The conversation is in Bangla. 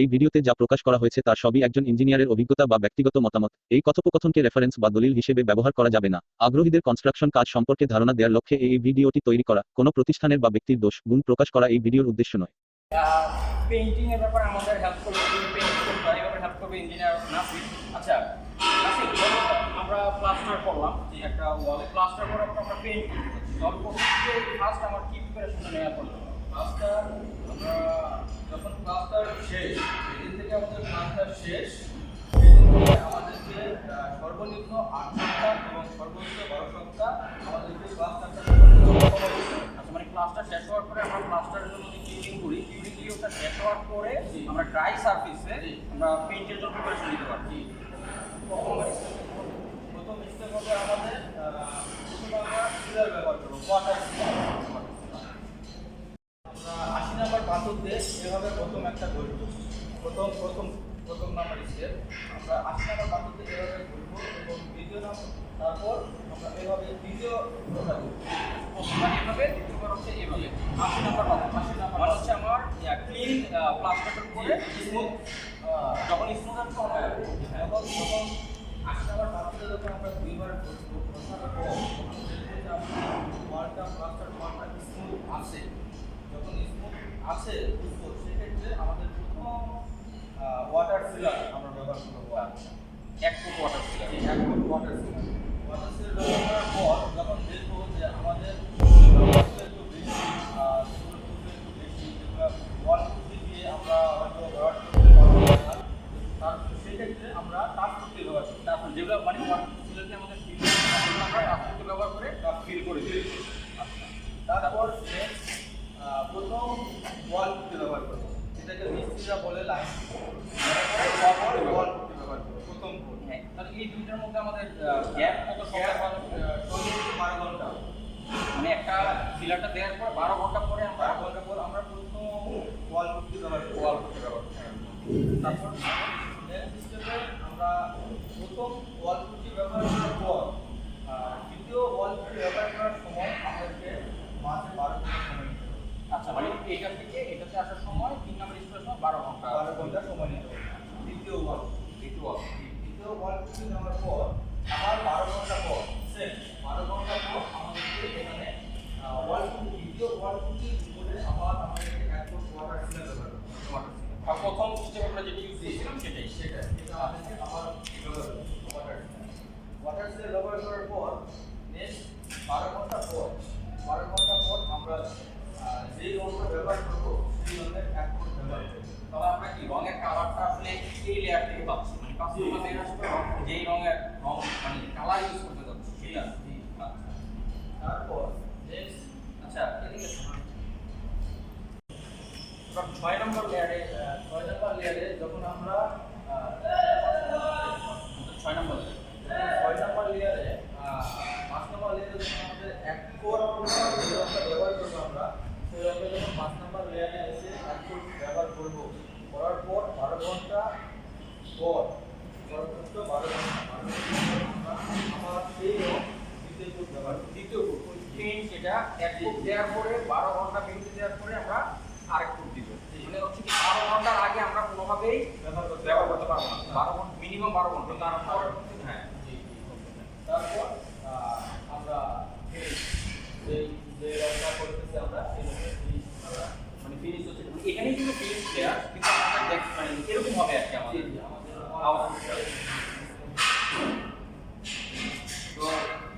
এই ভিডিওতে যা প্রকাশ করা হয়েছে তার সবই একজন ইঞ্জিনিয়ারের অভিজ্ঞতা বা ব্যক্তিগত মতামত। এই কথোপকথনকে রেফারেন্স বা দলিল হিসেবে ব্যবহার করা যাবে না। আগ্রহীদের কনস্ট্রাকশন কাজ সম্পর্কে ধারণা দেওয়ার লক্ষ্যে এই ভিডিওটি তৈরি করা। কোনো প্রতিষ্ঠানের বা ব্যক্তির দোষ, গুণ প্রকাশ করা এই ভিডিওর উদ্দেশ্য নয়। আচ্ছা আমরা প্লাস্টার করলাম, যে একটা ওয়ালে প্লাস্টার করার পর আমরা ফার্স্ট আমার কি নেওয়া পড়ল প্লাস্টার আমরা যখন প্লাস্টার শেষ যেদিন থেকে আমাদের প্লাস্টার শেষ সেদিন থেকে আমাদেরকে সর্বনিম্ন আট সপ্তাহ এবং সর্বোচ্চ বারো সপ্তাহ আমাদেরকে প্লাস্টারটা আচ্ছা মানে প্লাস্টার শেষ হওয়ার পরে আমরা প্লাস্টারের জন্য যে কিউরিং করি দিয়ে ওটা শেষ হওয়ার পরে আমরা ড্রাই সারফেসে আমরা পেইন্টের জন্য প্রিপারেশন নিতে পারি প্রথম স্টেপ হবে আমাদের আমরা সিলার ব্যবহার করব ওয়াটার নাম্বার এভাবে প্রথম একটা ঘুরবো প্রথম প্রথম প্রথম নাম্বার স্টেপ আমরা আশি নাম্বার পাথর এভাবে ঘুরবো এবং দ্বিতীয় নাম্বার তারপর আমরা এভাবে দ্বিতীয় কথা ঘুরবো এভাবে দ্বিতীয়বার হচ্ছে এভাবে। আশি নাম্বার পাথর আশি নাম্বার হচ্ছে আমার ক্লিন প্লাস্টারের উপরে স্মুথ যখন স্মুথ আছে তখন হ্যাঁ, এখন যখন আশি নাম্বার পাথরে যখন আমরা দুইবার ঘুরবো তখন দেখব যে আমরা ওয়ালটা প্লাস্টার ওয়ালটা স্মুথ আছে যখন স্মুথ আছে বুঝব সেক্ষেত্রে আমাদের প্রথম ওয়াটার সিলার আমরা ব্যবহার করব এক ফুট ওয়াটার এই এক foot water sealer water sealer ব্যবহার করার পর যখন দেখব যে আমাদের একটু বেশি যেগুলো একটু বেশি যেগুলো ওয়াল দিয়ে আমরা হয়তো ব্যবহার করতে পারব তার সেক্ষেত্রে আমরা করতে ব্যবহার করি তারপর যেগুলো মানে ওয়াটার ছিল আমাদের ফিল ব্যবহার করে ফিল করে দিই তারপর প্রথম ওয়াল পুঁতি ব্যবহার করব যেটাকে মিস্ত্রিরা বলে লাইন প্রথম হ্যাঁ। তাহলে এই দুইটার মধ্যে আমাদের গ্যাপ কত সময় বারো ঘণ্টা। মানে একটা ফিলারটা দেওয়ার পর বারো ঘণ্টা পরে আমরা বারো ঘণ্টা পর আমরা প্রথম ওয়াল পুঁতি ব্যবহার করব। ওয়াল করতে ব্যবহার করব। তারপর আমরা প্রথম ওয়াল পুঁতি ব্যবহার করার পর আহ, দ্বিতীয় ওয়াল পুঁতি ব্যবহার করার সময় আমাদেরকে মাঝে বারো ঘণ্টা সময় নিতে হবে আচ্ছা মানে এইটা থেকে এটাতে আসার সময় তিন নম্বর স্কুলের সময় বারো ঘণ্টা বারো ঘণ্টা সময় নিতে হবে দ্বিতীয় ওয়াল একটু ওয়াল ওয়াল পুঁতি নেওয়ার পর আবার বারো ঘণ্টা পর সেম বারো ঘণ্টা পর আমাদেরকে এখানে পুঁতি দ্বিতীয় পুঁতির উপরে আবার আমাদেরকে এক ফুট ওয়াটার সিলার ব্যবহার আর প্রথম স্টেপ আমরা যেটা ইউজ দিয়েছিলাম সেটাই। সেটা এটা আমাদেরকে আবার ওয়াটার ওয়াটার ব্যবহার করার পর নেক্সট বারো ঘণ্টা পর বারো ঘণ্টা পর আমরা যেই রঙটা ব্যবহার করব সেই রঙের এক ফুট ব্যবহার করব আমরা কি রঙের কালারটা আসলে এই লেয়ার থেকে পাচ্ছি মানে কাস্টমার লেয়ার আসলে রং- যেই রঙের রং মানে কালার ইউজ করতে যাচ্ছি সেটা জি। আচ্ছা তারপর নেক্সট আচ্ছা এদিকে শোনো। এবার ছয় নম্বর লেয়ারে ছয় নম্বর লেয়ারে যখন আমরা ছয় নম্বর ছয় নম্বর লেয়ারে পাঁচ নম্বর লেয়ারে যখন আমাদের এক রঙটা ব্যবহার করব আমরা সেই রঙটা যখন পাঁচ নম্বর লেয়ারে এসে এক ব্যবহার করব করার পর বারো ঘণ্টা পর সর্বোচ্চ বারো ঘণ্টা বারো ঘণ্টা আমরা সেই দ্বিতীয় কোট ব্যবহার দ্বিতীয় এক ফুট দেওয়ার পরে বারো ঘণ্টা paint